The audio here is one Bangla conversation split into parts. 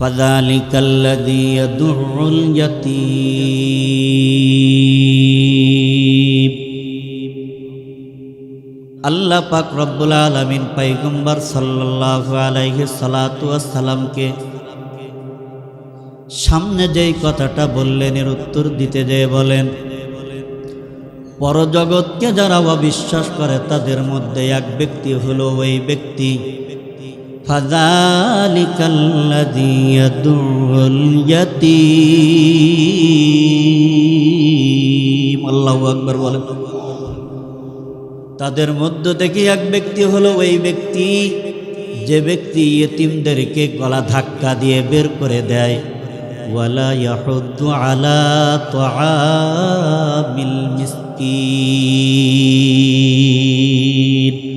فذلك الذي يدع اليتيم আল্লাহ পাক রব্বুল আলমিন পাইগম্বর সাল্লাহ আলাইহি সালাতু সালামকে সামনে যেই কথাটা বললেন এর উত্তর দিতে যেয়ে বলেন পরজগৎকে যারা অবিশ্বাস করে তাদের মধ্যে এক ব্যক্তি হলো ওই ব্যক্তি ফাজালিকাল্লাযী ইয়াদুল ইয়াতীম আল্লাহু আকবার বলেন। তাদের মধ্য থেকে এক ব্যক্তি হলো ওই ব্যক্তি, যে ব্যক্তি ইয়েতিমদেরকে গলা ধাক্কা দিয়ে বের করে দেয়। ওয়ালা ইয়াহুদ্দু আলা তাআমিল মিসকিন।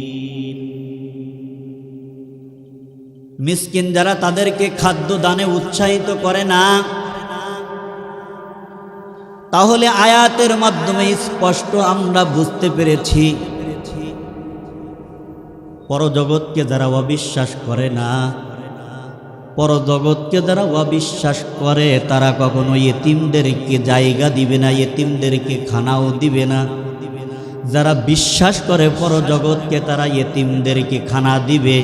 মিসকিন যারা তাদেরকে খাদ্য দানে উৎসাহিত করে না, তাহলে আয়াতের মাধ্যমে স্পষ্ট আমরা বুঝতে পেরেছি, পরজগৎকে যারা অবিশ্বাস করে না, পরজগৎকে যারা অবিশ্বাস করে, তারা কখনো এতিমদেরকে জায়গা দিবে না এতিমদেরকে খানাও দিবে না। যারা বিশ্বাস করে পরজগৎকে, তারা এতিমদেরকে খানা দিবে।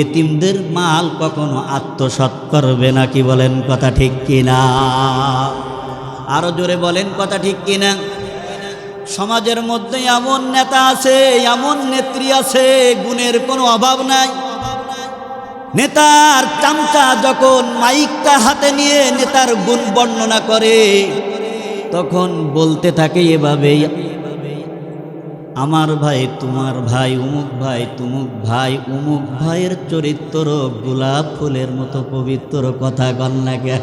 এতিমদের মাল কখনো আত্মসৎ করবে না, কি বলেন কথা ঠিক কিনা? আরও জোরে বলেন কথা ঠিক কিনা? সমাজের মধ্যে এমন নেতা আছে, এমন নেত্রী আছে, গুণের কোনো অভাব নাই। নেতার চামচা যখন মাইকটা হাতে নিয়ে নেতার গুণ বর্ণনা করে, তখন বলতে থাকে এভাবেই আমার ভাই, তোমার ভাই, উমুক ভাই, তুমুক ভাই, উমুক ভাইয়ের চরিত্র গোলাপ ফুলের মতো পবিত্র কথা গন্নাকে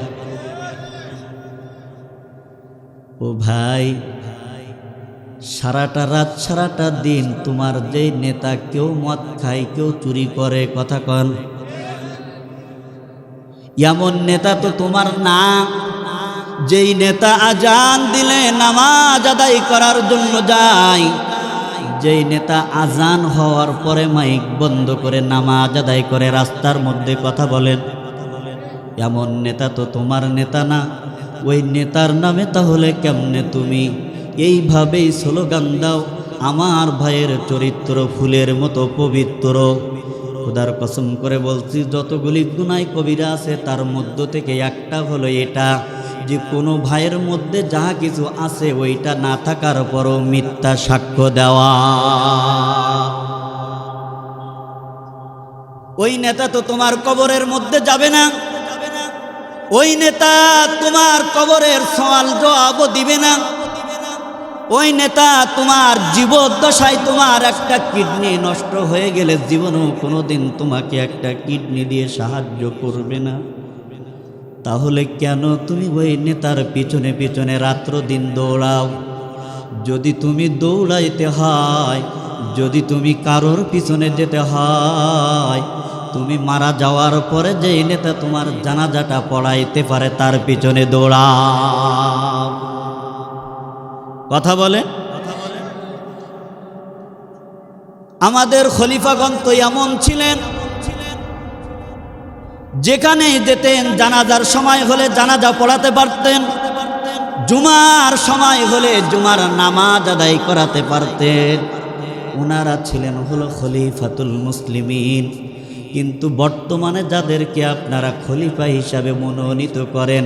ও ভাই, সারাটা রাত, সারাটা দিন তোমার যে নেতা কেউ মদ খায়, কেউ চুরি করে, কথা কন। এমন নেতা তো তোমার না। যেই নেতা আজান দিলে নামাজ আদায় করার জন্য যায় যেই নেতা আজান হওয়ার পরে মাইক বন্ধ করে নামাজ আদায় করে রাস্তার মধ্যে কথা বলেন, এমন নেতা তো তোমার নেতা না। ওই নেতার নামে তাহলে কেমনে তুমি? এইভাবেই স্লোগান দাও, আমার ভাইয়ের চরিত্র ফুলের মতো পবিত্র। খোদার কসম করে বলছি, যতগুলি গুনাই কবিরা আছে, তার মধ্য থেকে একটা হলো এটা। যে কোনো ভাইয়ের মধ্যে যাহা কিছু আছে ওইটা না থাকার পরও মিথ্যা সাক্ষ্য দেওয়া। ওই নেতা তো তোমার কবরের মধ্যে যাবে না। ওই নেতা তোমার কবরের সওয়াল জবাবও দিবে না। ওই নেতা তোমার জীবদ্দশায় তোমার একটা কিডনি নষ্ট হয়ে গেলে জীবনেও কোনোদিন তোমাকে একটা কিডনি দিয়ে সাহায্য করবে না। তাহলে কেন তুমি ওই নেতার পিছনে পিছনে রাত্র দিন দৌড়াও? যদি তুমি দৌড়াইতে হয়, যদি তুমি কারোর পিছনে যেতে হয়, তুমি মারা যাওয়ার পরে যে নেতা তোমার জানাজাটা পড়াইতে পারে তার পিছনে দৌড়াও। কথা বলে? আমাদের খলিফাগণ তো এমন ছিলেন যেখানে যেতেন, জানাজার সময় হলে জানাজা পড়াতে পারতেন, জুমার সময় হলে জুমার নামাজ আদায় করাতে পারতেন। ওনারা ছিলেন হলো খলিফাতুল মুসলিমিন। কিন্তু বর্তমানে যাদেরকে আপনারা খলিফা হিসাবে মনোনীত করেন,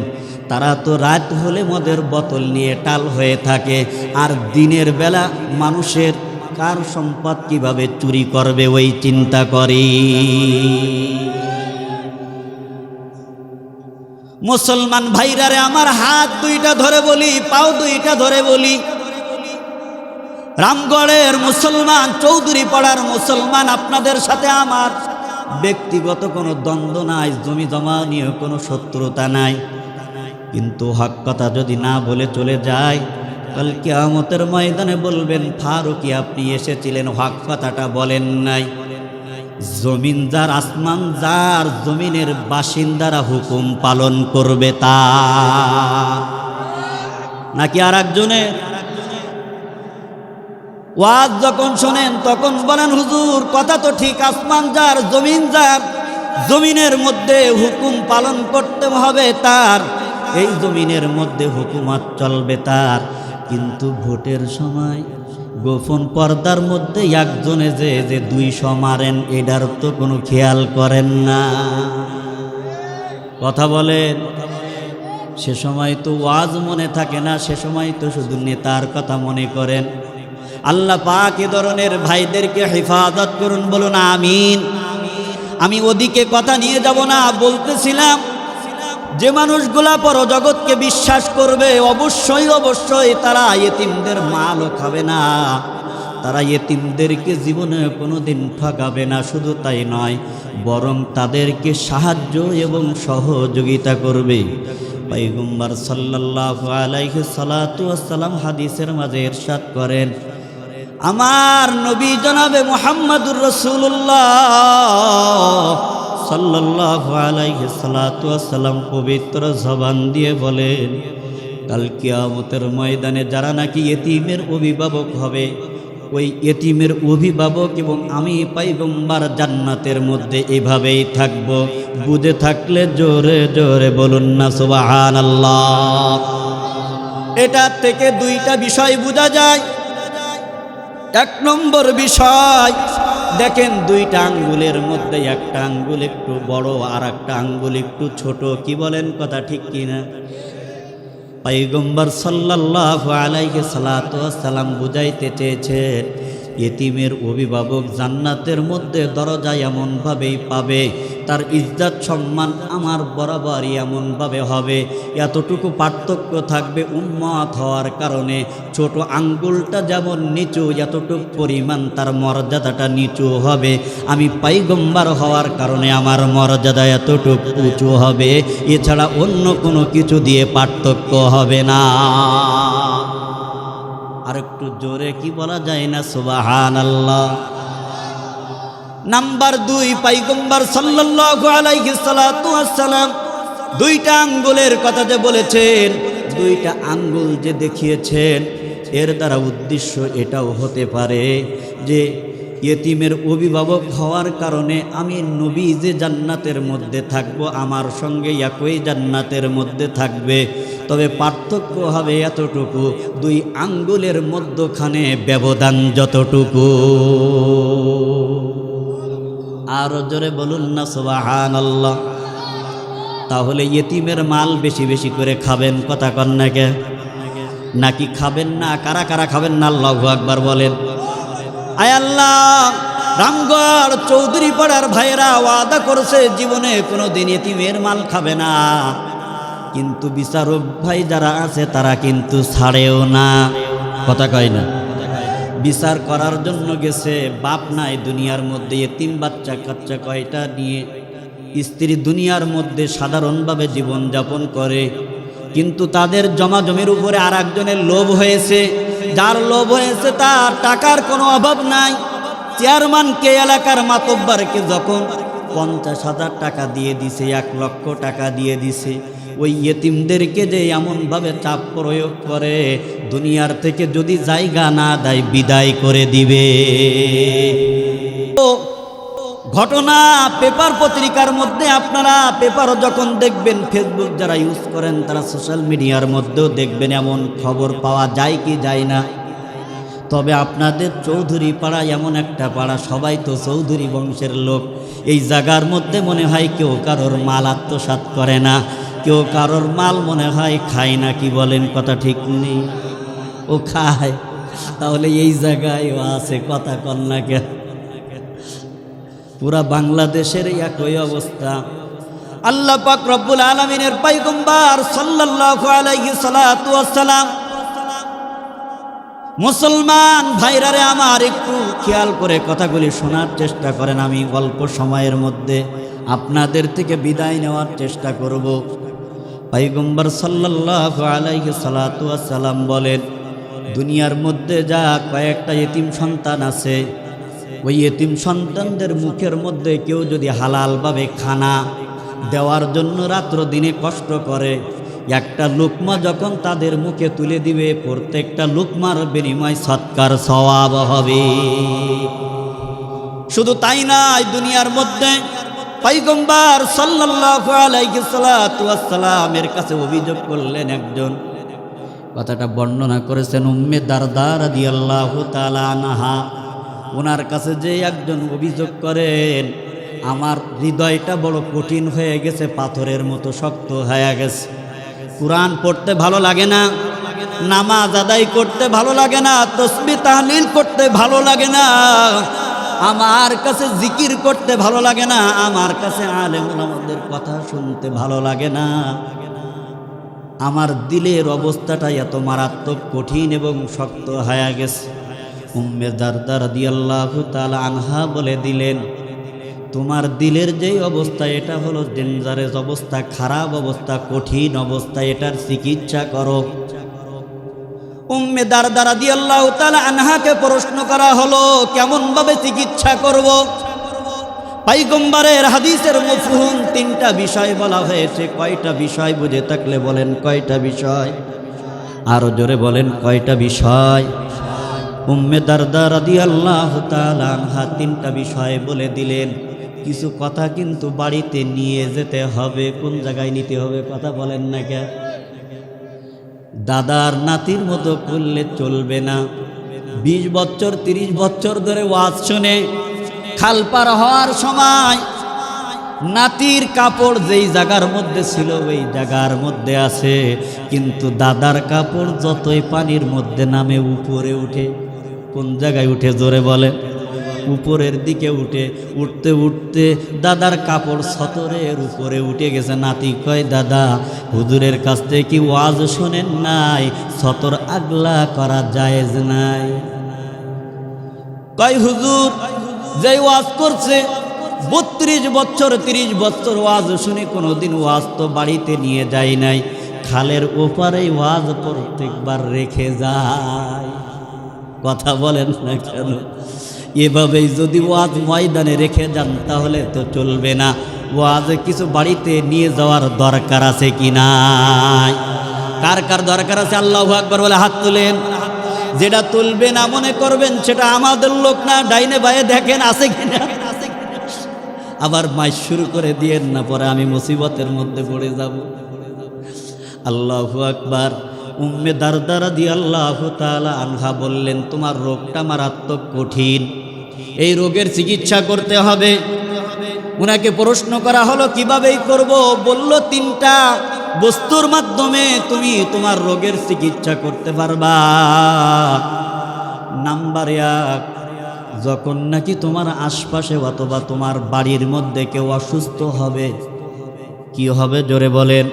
তারা তো রাত হলে মদের বোতল নিয়ে টাল হয়ে থাকে, আর দিনের বেলা মানুষের কার সম্পদ কীভাবে চুরি করবে ওই চিন্তা করি মুসলমান ভাইরারে আমার হাত দুইটা ধরে বলি, পাও দুইটা ধরে বলি। রামগড়ের মুসলমান চৌধুরী পাড়ার মুসলমান, আপনাদের সাথে আমার ব্যক্তিগত কোনো দ্বন্দ্ব নাই, জমি জমা নিয়ে কোনো শত্রুতা নাই। কিন্তু হক কথা যদি না বলে চলে যায়, কাল কিয়ামতের ময়দানে বলবেন, ফারুকি, আপনি এসেছিলেন, হক কথাটা বলেন নাই। জমিন যার আসমান, যার জমিনের বাসিন্দারা হুকুম পালন করবে তা। নাকি আর একজনের ওয়াজ যখন শোনেন, তখন বলেন, হুজুর, কথা তো ঠিক, আসমান যার, জমিন যার, জমিনের মধ্যে হুকুম পালন করতে হবে তার। এই জমিনের মধ্যে হুকুমত চলবে তার। কিন্তু ভোটের সময় গোপন পর্দার মধ্যে একজনে যে যে দুইশো মারেন, এটার তো কোনো খেয়াল করেন না। কথা বলেন। সে সময় তো ওয়াজ মনে থাকে না, সে সময় তো শুধু নেতার কথা মনে করেন। আল্লাহ পাক এ ধরনের ভাইদেরকে হেফাজত করুন, বলুন আমিন। আমি ওদিকে কথা নিয়ে যাব না, বলতেছিলাম যে মানুষগুলা পর জগৎকে বিশ্বাস করবে, অবশ্যই অবশ্যই তারা এতিমদের মালও খাবে না। তারা এতিমদেরকে জীবনে কোনোদিন ঠকাবে না, শুধু তাই নয়, বরং তাদেরকে সাহায্য এবং সহযোগিতা করবে। পাইগুম্বার সাল্লাহ আলাইহি সালাতু আসসালাম হাদিসের মাঝে এরশাদ করেন, আমার নবী জনাবে মোহাম্মদুর রসুল্লাহ সাল্লাহ পবিত্র জবান দিয়ে বলেন, কাল কিয়ামতের ময়দানে যারা নাকি এতিমের অভিভাবক হবে, ওই এতিমের অভিভাবক এবং আমি পাইগম্বার জান্নাতের মধ্যে এভাবেই থাকব। বুঝে থাকলে জোরে জোরে বলুন না সুবাহান আল্লাহ এটা থেকে দুইটা বিষয় বোঝা যায়। এক নম্বর বিষয় দেখেন দুইটা আঙ্গুলের মধ্যে, একটা আঙ্গুল একটু বড় আর একটা আঙ্গুল একটু ছোট, কি বলেন কথা ঠিক কিনা? পাইগম্বর সাল্লাহ আলাইকে সালাম বুঝাইতে চেয়েছে এতিমের অভিভাবক জান্নাতের মধ্যে দরজা এমনভাবেই পাবে তার ইজ্জাত সম্মান আমার বরাবরই এমনভাবে হবে। এতটুকু পার্থক্য থাকবে উন্মত হওয়ার কারণে। ছোট আঙ্গুলটা যেমন নিচু, এতটুকু পরিমাণ তার মর্যাদাটা নিচু হবে। আমি পাইগম্বার হওয়ার কারণে আমার মর্যাদা এতটুকু উঁচু হবে। এছাড়া অন্য কোনো কিছু দিয়ে পার্থক্য হবে না। আর একটু জোরে কি বলা যায় না? সুবাহান আল্লাহ নাম্বার দুই, পাইগম্বার ওয়াসসালাম দুইটা আঙ্গুলের কথা যে বলেছেন, দুইটা আঙ্গুল যে দেখিয়েছেন, এর দ্বারা উদ্দেশ্য এটাও হতে পারে যে ইয়েতিমের অভিভাবক হওয়ার কারণে আমি নবী যে জান্নাতের মধ্যে থাকব, আমার সঙ্গে একই জান্নাতের মধ্যে থাকবে। তবে পার্থক্য হবে এতটুকু, দুই আঙ্গুলের মধ্যখানে ব্যবধান যতটুকু। আরও জোরে বলুন না সোবাহান আল্লাহ তাহলে ইয়েতিমের মাল বেশি বেশি করে খাবেন, কথা কন্যাকে নাকি খাবেন না? কারা কারা খাবেন না? আল্লাহ আকবার বলেন। আয় আল্লাহ, রামগড় চৌধুরী পাড়ার ভাইয়েরা ওয়াদা করছে, জীবনে কোনো দিন এতিমের মাল খাবে না। কিন্তু বিচারক ভাই যারা আছে, তারা কিন্তু ছাড়েও না। কথা কয় না। বিচার করার জন্য গেছে। বাপ নাই দুনিয়ার মধ্যে তিন বাচ্চা কাচ্চা কয়টা নিয়ে। স্ত্রী দুনিয়ার মধ্যে সাধারণভাবে জীবন যাপন করে। কিন্তু তাদের জমা জমির উপরে আর একজনের লোভ হয়েছে। যার লোভ হয়েছে তার টাকার কোনো অভাব নাই। চেয়ারম্যানকে, এলাকার মাতব্বারকে যখন পঞ্চাশ হাজার টাকা দিয়ে দিছে, এক লক্ষ টাকা দিয়ে দিছে ওই ইয়েতিমদেরকে যে এমনভাবে চাপ প্রয়োগ করে, দুনিয়ার থেকে যদি জায়গা না দেয়, বিদায় করে দিবে। ঘটনা পেপার পত্রিকার মধ্যে আপনারা পেপারও যখন দেখবেন, ফেসবুক যারা ইউজ করেন, তারা সোশ্যাল মিডিয়ার মধ্যেও দেখবেন এমন খবর পাওয়া যায় কি যায় না। তবে আপনাদের চৌধুরী পাড়া এমন একটা পাড়া, সবাই তো চৌধুরী বংশের লোক। এই জায়গার মধ্যে মনে হয় কেউ কারোর মাল আত্মসাৎ করে না। কেউ কারোর মাল মনে হয় খায় না কি বলেন কথা ঠিক নেই? ও খায়। তাহলে এই জায়গায় ও আছে কথা কন্যাকে পুরা বাংলাদেশের একই অবস্থা। আল্লাহ পাক রব্বুল আলমিনের পাইগম্বার সালাতু ওয়াসসালাম, মুসলমান ভাইরারে আমার একটু খেয়াল করে কথাগুলি শোনার চেষ্টা করেন, আমি অল্প সময়ের মধ্যে আপনাদের থেকে বিদায় নেওয়ার চেষ্টা করব। পাইগম্বর সাল্লাল্লাহু আলাইহি সালাতু ওয়াসসালাম বলেন, দুনিয়ার মধ্যে যা কয়েকটা এতিম সন্তান আছে, ওই এতিম সন্তানদের মুখের মধ্যে কেউ যদি হালালভাবে খানা দেওয়ার জন্য রাত্র দিনে কষ্ট করে, একটা লুকমা যখন তাদের মুখে তুলে দিবে, প্রত্যেকটা লুকমার বিনিময় সৎকার সওয়াব হবে। শুধু তাই নয়, দুনিয়ার মধ্যে পাইগম্বার সাল্লাতু ওয়াসসালামের কাছে অভিযোগ করলেন একজন। কথাটা বর্ণনা করেছেন উম্মে দারদার রাদিয়াল্লাহু তাআলা আনহা। ওনার কাছে যে একজন অভিযোগ করেন, আমার হৃদয়টা বড় কঠিন হয়ে গেছে, পাথরের মতো শক্ত হয়ে গেছে। কোরআন পড়তে ভালো লাগে না, নামাজ আদায় করতে ভালো লাগে না, তসবি তাহলিল করতে ভালো লাগে না। আমার কাছে জিকির করতে ভালো লাগে না, আমার কাছে আলেম ওলামাদের কথা শুনতে ভালো লাগে না। আমার দিলের অবস্থাটা এত মারাত্মক, কঠিন এবং শক্ত হয়ে গেছে। উম্মে দারদার দিয়াল্লাহু তাআলা আনহা বলে দিলেন, তোমার দিলের যেই অবস্থা, এটা হলো ডেঞ্জারেস অবস্থা, খারাপ অবস্থা, কঠিন অবস্থা, এটার চিকিৎসা করো। উম্মে দারদারা আল্লাহ তালা আনহাকে প্রশ্ন করা হলো কেমন ভাবে চিকিৎসা করব? পাইগম্বারের হাদিসের মফহুম তিনটা বিষয় বলা হয়েছে। কয়টা বিষয় বুঝে থাকলে বলেন, কয়টা বিষয়? আরও জোরে বলেন, কয়টা বিষয়? উম্মে দারদা রাদিয়াল্লাহু তাআলা আনহা তিনটা বিষয় বলে দিলেন। কিছু কথা কিন্তু বাড়িতে নিয়ে যেতে হবে, কোন জায়গায় নিতে হবে, কথা বলেন না কে দাদার নাতির মতো করলে চলবে না। বিশ বছর, তিরিশ বছর ধরে ওয়াজ শুনে খাল পার হওয়ার সময় নাতির কাপড় যেই জায়গার মধ্যে ছিল, ওই জায়গার মধ্যে আছে। কিন্তু দাদার কাপড় যতই পানির মধ্যে নামে উপরে উঠে, কোন জায়গায় উঠে জোরে বলে উপরের দিকে উঠে, উঠতে উঠতে দাদার কাপড় সতরের উপরে উঠে গেছে। নাতি কয়, দাদা, হুজুরের কাছ থেকে কি ওয়াজ শোনেন নাই, সতর আগলা করা জায়েজ নাই। কয় হুজুর যে ওয়াজ করছে, বত্রিশ বছর, তিরিশ বছর ওয়াজ শুনে কোনোদিন ওয়াজ তো বাড়িতে নিয়ে যায় নাই। খালের ওপারে ওয়াজ প্রত্যেকবার রেখে যায়। কথা বলেন না কেন? এভাবেই যদি ওয়াজ ময়দানে রেখে যান, তাহলে তো চলবে না। ওয়াজ কিছু বাড়িতে নিয়ে যাওয়ার দরকার আছে কি নাই? কার কার দরকার আছে? আল্লাহ আকবর বলে হাত তুলেন। যেটা তুলবে না, মনে করবেন সেটা আমাদের লোক না, ডাইনে বাইরে দেখেন, আছে কিনা আবার মাইশ শুরু করে দিয়েন না, পরে আমি মুসিবতের মধ্যে পড়ে যাব। আল্লাহ আকবার। উম্মে দারদারা দিয়ে আল্লাহ তাআলা আনহা বললেন, তোমার রোগটা মারাত্মক কঠিন। এই রোগের চিকিৎসা করতে হবে। উনাকে প্রশ্ন করা হলো, কিভাবেই করব? বলল, তিনটা বস্তুর মাধ্যমে তুমি তোমার রোগের চিকিৎসা করতে পারবা। নাম্বার এক, যখন নাকি তোমার আশপাশে অথবা তোমার বাড়ির মধ্যে কেউ অসুস্থ হবে, কি হবে জোরে বলেন?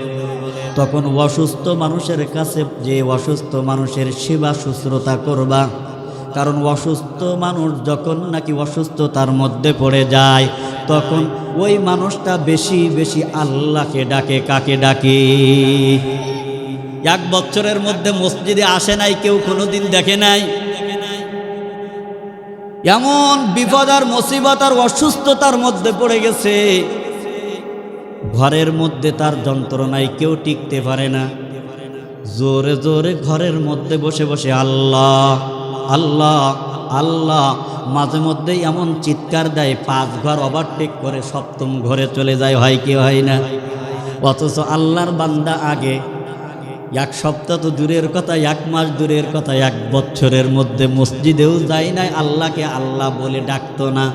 তখন অসুস্থ মানুষের কাছে যে অসুস্থ মানুষের সেবা শুশ্রূষা করবা। কারণ অসুস্থ মানুষ যখন নাকি অসুস্থতার মধ্যে পড়ে যায়, তখন ওই মানুষটা বেশি বেশি আল্লাহকে ডাকে, কাকে ডাকে? এক বছরের মধ্যে মসজিদে আসে নাই, কেউ কোনোদিন দেখে নাই। এমন বিপদ আর মুসিবত আর অসুস্থতার মধ্যে পড়ে গেছে। ঘরের মধ্যে তার যন্ত্রণায় কেউ টিকতে পারে না। জোরে জোরে ঘরের মধ্যে বসে বসে আল্লাহ আল্লাহ আল্লাহ, মাঝে মধ্যে এমন চিৎকার দেয়, পাঁচ ঘর ওভারটেক করে সপ্তম ঘরে চলে যায়, হয় কি হয় না? অথচ আল্লাহর বান্দা আগে, এক সপ্তাহ তো দূরের কথা, এক মাস দূরের কথা, এক বছরের মধ্যে মসজিদেও যায় নাই, আল্লাহকে আল্লাহ বলে ডাকতো না।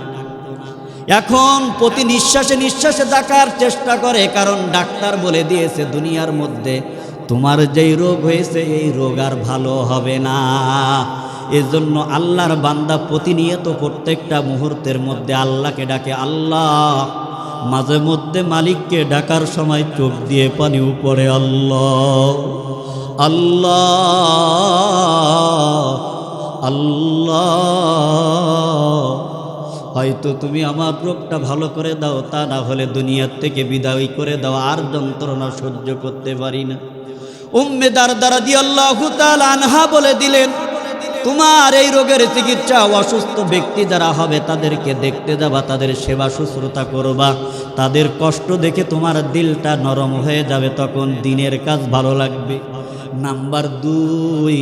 এখন প্রতি নিঃশ্বাসে নিঃশ্বাসে ডাকার চেষ্টা করে, কারণ ডাক্তার বলে দিয়েছে দুনিয়ার মধ্যে, তোমার যেই রোগ হয়েছে, এই রোগ আর ভালো হবে না। এজন্য আল্লাহর বান্দা প্রতিনিয়ত প্রত্যেকটা মুহূর্তের মধ্যে আল্লাহকে ডাকে, আল্লাহ, মাঝে মধ্যে মালিককে ডাকার সময় চোখ দিয়ে পানি উপরে, আল্লাহ আল্লাহ আল্লাহ হয়তো তুমি আমার রোগটা ভালো করে দাও, তা না হলে দুনিয়ার থেকে বিদায় করে দাও, আর যন্ত্রণা সহ্য করতে পারি না। উম্মেদার দ্বারা দিয়ে আল্লাহ আনহা বলে দিলেন, তোমার এই রোগের চিকিৎসা অসুস্থ ব্যক্তি যারা হবে, তাদেরকে দেখতে যাবা, তাদের সেবা শুশ্রূষা করবা। তাদের কষ্ট দেখে তোমার দিলটা নরম হয়ে যাবে, তখন দিনের কাজ ভালো লাগবে। নাম্বার দুই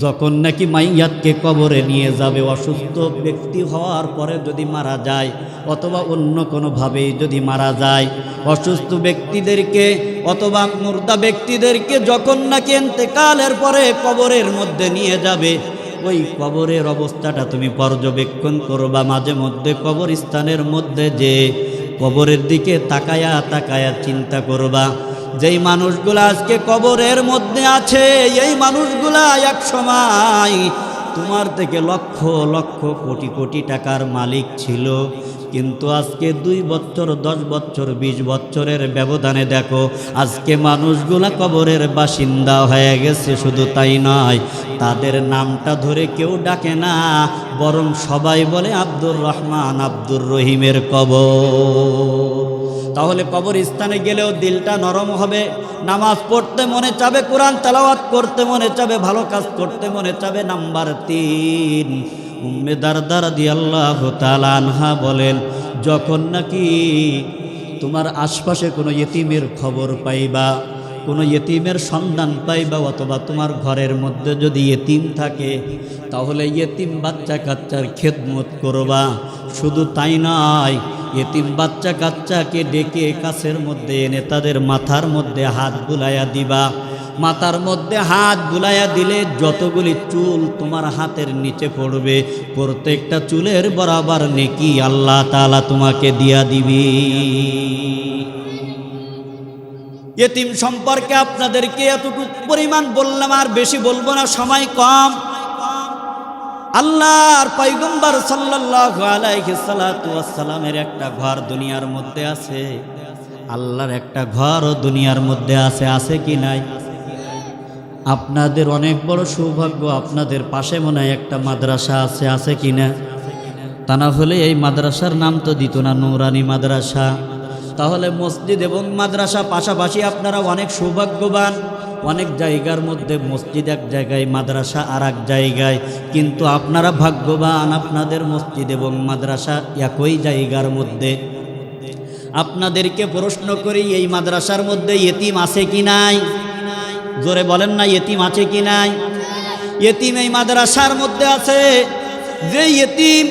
যখন নাকি মাইয়াতকে কবরে নিয়ে যাবে, অসুস্থ ব্যক্তি হওয়ার পরে যদি মারা যায়, অথবা অন্য কোনোভাবেই যদি মারা যায়, অসুস্থ ব্যক্তিদেরকে অথবা মুর্দা ব্যক্তিদেরকে যখন নাকি এতেকালের পরে কবরের মধ্যে নিয়ে যাবে, ওই কবরের অবস্থাটা তুমি পর্যবেক্ষণ করবা মাঝে মধ্যে কবরস্থানের মধ্যে যে কবরের দিকে তাকায়া তাকায়া চিন্তা করবা। যেই মানুষগুলা আজকে কবরের মধ্যে আছে, এই মানুষগুলা এক সময় তোমার থেকে লক্ষ লক্ষ কোটি কোটি টাকার মালিক ছিল। কিন্তু আজকে দুই বছর, দশ বছর, বিশ বছরের ব্যবধানে দেখো, আজকে মানুষগুলা কবরের বাসিন্দা হয়ে গেছে, শুধু তাই নয়, তাদের নামটা ধরে কেউ ডাকে না, বরং সবাই বলে আব্দুর রহমান, আব্দুর রহিমের কবর। তাহলে কবরস্থানে গেলেও দিলটা নরম হবে। নামাজ পড়তে মনে চাবে, কোরআন তেলাওয়াত করতে মনে চাবে, ভালো কাজ করতে মনে চাবে। নাম্বার তিন, উম্মে দারদার দি আল্লাহ আনহা বলেন, যখন নাকি তোমার আশপাশে কোনো ইতিমের খবর পাইবা, কোনো ইতিমের সন্ধান পাইবা, অথবা তোমার ঘরের মধ্যে যদি ইতিম থাকে, তাহলে ইতিম বাচ্চা কাচ্চার খেদমত করবা। শুধু তাই নয় এতিম বাচ্চা কাচ্চাকে ডেকে কাছের মধ্যে এনে তাদের মাথার মধ্যে হাত বুলাইয়া দিবা। মাথার মধ্যে হাত বুলাইয়া দিলে যতগুলি চুল তোমার হাতের নিচে পড়বে, প্রত্যেকটা চুলের বরাবর নেকি আল্লাহ তালা তোমাকে দিয়া দিবি। এতিম সম্পর্কে আপনাদেরকে এতটুকু পরিমাণ বললাম, আর বেশি বলব না, সময় কম। আল্লাহর পৈগম্বর সাল্লাল্লাহু আলাইহি ওয়াসসালামের একটা ঘর দুনিয়ার মধ্যে আছে। আল্লাহর একটা ঘর দুনিয়ার মধ্যে আছে আছে কি নাই? আপনাদের অনেক বড় সৌভাগ্য, আপনাদের পাশে মনে হয় একটা মাদ্রাসা আছে আছে কি না? তা না হলে এই মাদ্রাসার নাম তো দিত না, নৌরানি মাদ্রাসা। তাহলে মসজিদ এবং মাদ্রাসা পাশাপাশি আপনারা অনেক সৌভাগ্যবান। অনেক জায়গার মধ্যে মসজিদ এক জায়গায়, মাদ্রাসা আর এক জায়গায়। কিন্তু আপনারা ভাগ্যবান আপনাদের মসজিদ এবং মাদ্রাসা একই জায়গার মধ্যে। আপনাদেরকে প্রশ্ন করি, এই মাদ্রাসার মধ্যে এতিম আছে কি নাই? জোরে বলেন না, এতিম আছে কি নাই? এতিম এই মাদ্রাসার মধ্যে আছে। যে এতিম,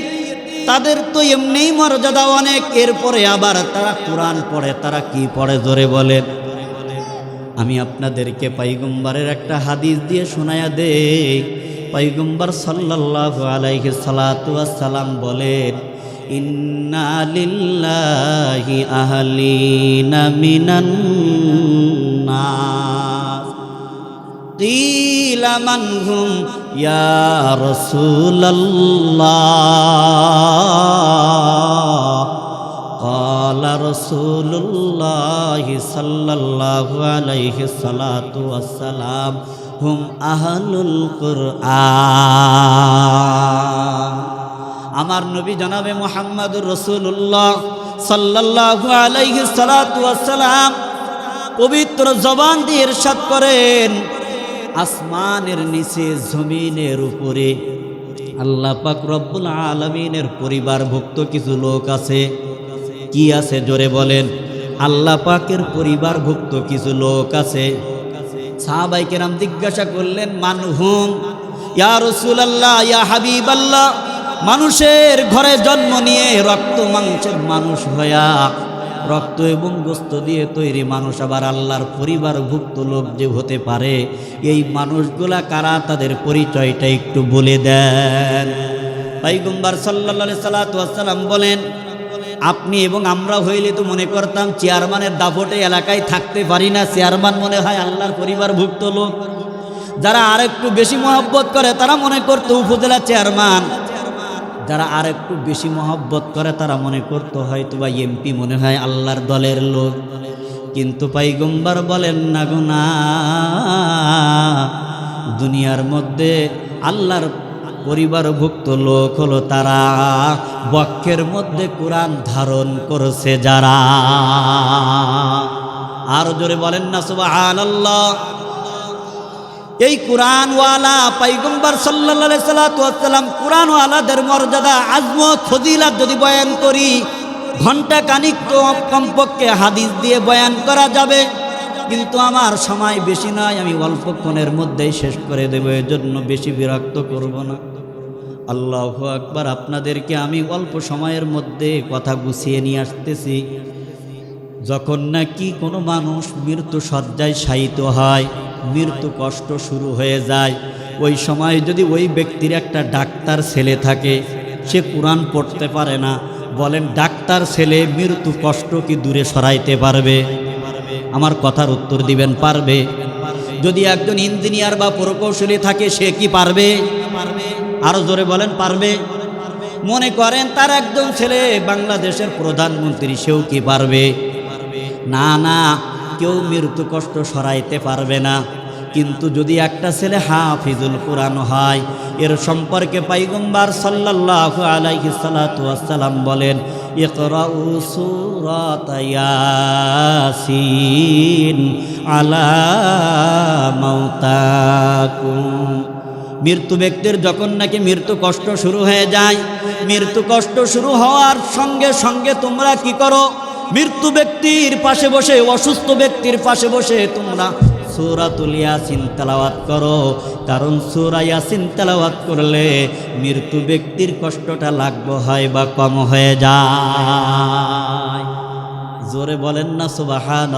তাদের তো এমনিই মর্যাদা অনেক। এরপরে আবার তারা কোরআন পড়ে, তারা কি পড়ে? জোরে বলেন। আমি আপনাদেরকে পাইগম্বারের একটা হাদিস দিয়ে শোনায়া দে পাইগম্বার সাল্লাল্লাহু আলাইহি সালাতু সালাম বলেন ইন্না লিল্লাহি আহলিনা মিনান নাস قيل من هم يا رسول الله قال رسول الله صلى الله عليه الصلاة والسلام هم أهل القرآن আমার নবী জনাবে মোহাম্মদুর রসুল্লাহ সাল্লাল্লাহু আলাইহি সালাতু ওয়াসসালাম পবিত্র জবান দিয়ে ইরশাদ করেন আসমানের নিচে জমিনের উপরে আল্লাহ পাক রব্বুল আলমিনের পরিবারভুক্ত কিছু লোক আছে কি আছে? জোরে বলেন। আল্লাহ পাকের পরিবারভুক্ত কিছু লোক আছে। সাহাবাইকে নাম জিজ্ঞাসা করলেন, মানহুম? ইয়া রসুল আল্লাহ ইয়া হাবিব আল্লাহ মানুষের ঘরে জন্ম নিয়ে রক্ত মাংসের মানুষ হয়া রক্ত এবং গোস্ত দিয়ে তৈরি মানুষ, আবার আল্লাহর পরিবারভুক্ত লোক যে হতে পারে, এই মানুষগুলা কারা? তাদের পরিচয়টা একটু বলে দেন। পাইগম্বার সাল্লা সাল্লাম বলেন আপনি এবং আমরা হইলে তো মনে করতাম চেয়ারম্যানের দাপটে এলাকায় থাকতে পারি না। চেয়ারম্যান মনে হয় আল্লাহর পরিবারভুক্ত লোক। যারা আর একটু বেশি মহব্বত করে, তারা মনে করতো উপজেলা চেয়ারম্যান। যারা আর একটু বেশি মহব্বত করে, তারা মনে করতো হয়তো বা এমপি মনে হয় আল্লাহর দলের লোক। কিন্তু পাইগম্বার বলেন, না গুনা দুনিয়ার মধ্যে আল্লাহর পরিবারভুক্ত লোক হলো তারা। বক্ষের মধ্যে কোরআন ধারণ করছে যারা। আর জোরে বলেন না সুবাহ আল্লাহ এই কোরআনওয়ালা পাইগম্বর সাল্লা সাল্লাম কোরআনওয়ালাদের মর্যাদা, আজমত, ফজিলাত যদি বয়ান করি ঘণ্টা কানিক কমপক্ষে হাদিস দিয়ে বয়ান করা যাবে। কিন্তু আমার সময় বেশি নয়, আমি অল্পক্ষণের মধ্যেই শেষ করে দেবো, এজন্য বেশি বিরক্ত করব না। আল্লাহ আকবার, আপনাদেরকে আমি অল্প সময়ের মধ্যে কথা গুছিয়ে নিয়ে আসতেছি। যখন নাকি কোনো মানুষ মৃত্যু সজ্জায় শায়িত হয়, মৃত্যু কষ্ট শুরু হয়ে যায়, ওই সময় যদি ওই ব্যক্তির একটা ডাক্তার ছেলে থাকে, সে কোরআন পড়তে পারে না, বলেন, ডাক্তার ছেলে মৃত্যু কষ্ট কি দূরে সরাইতে পারবে? আমার কথার উত্তর দিবেন, পারবে? যদি একজন ইঞ্জিনিয়ার বা প্রকৌশলী থাকে, সে কি পারবে? আরও জোরে বলেন, পারবে? মনে করেন তার একজন ছেলে বাংলাদেশের প্রধানমন্ত্রী, সেও কি পারবে? না না, কেউ মৃত্যু কষ্ট সরাইতে পারবে না। কিন্তু যদি একটা ছেলে হাফিজুল কোরআন হয়, এর সম্পর্কে পাইগম্বার সাল্লাল্লাহু আলাইহি ওয়াসসালাম বলেন ইকরাউ সূরাত ইয়াসিন আলা মাউতাকুম মৃত্যু ব্যক্তির যখন নাকি মৃত্যু কষ্ট শুরু হয়ে যায়, মৃত্যু কষ্ট শুরু হওয়ার সঙ্গে সঙ্গে তোমরা কি করো? মৃত্যু ব্যক্তির পাশে বসে, অসুস্থ ব্যক্তির পাশে বসে তোমরা সুরাতুল ইয়াসিন তেলাওয়াত করো। কারণ সুরা ইয়াসিন তেলাওয়াত করলে মৃত্যু ব্যক্তির কষ্টটা লাগবে হয় বা কম হয়ে যায়। জোরে বলেন না সুবাহান